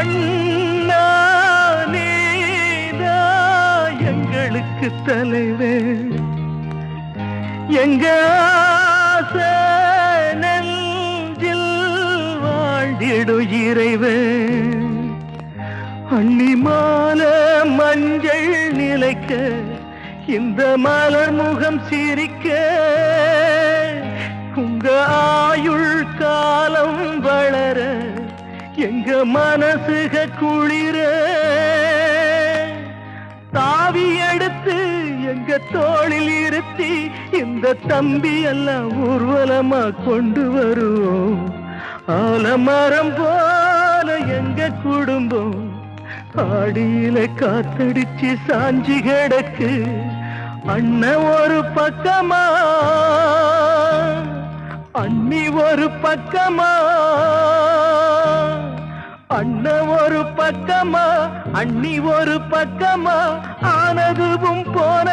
அண்ணா நீதா எங்களுக்கு தலைவர் எங்க நெஞ்சில் வாழ்ந்திடு இறைவன் அள்ளி மால மஞ்சள் நிலைக்க இந்த மலர் முகம் சிரிக்க. எங்க மனசுக குளிர? தாவி எடுத்து எங்க தோளில் இருத்தி இந்த தம்பி எல்லாம் ஊர்வலமா கொண்டு வருவோம். ஆலமரம் போல எங்க குடும்பம்? ஆடியில காத்தடிச்சு சாஞ்சி கிடக்கு. அண்ணன் ஒரு பக்கமா? அண்ணி ஒரு பக்கமா? அண்ணன் ஒரு பக்கமா அண்ணி ஒரு பக்கமா ஆனதுவும் போன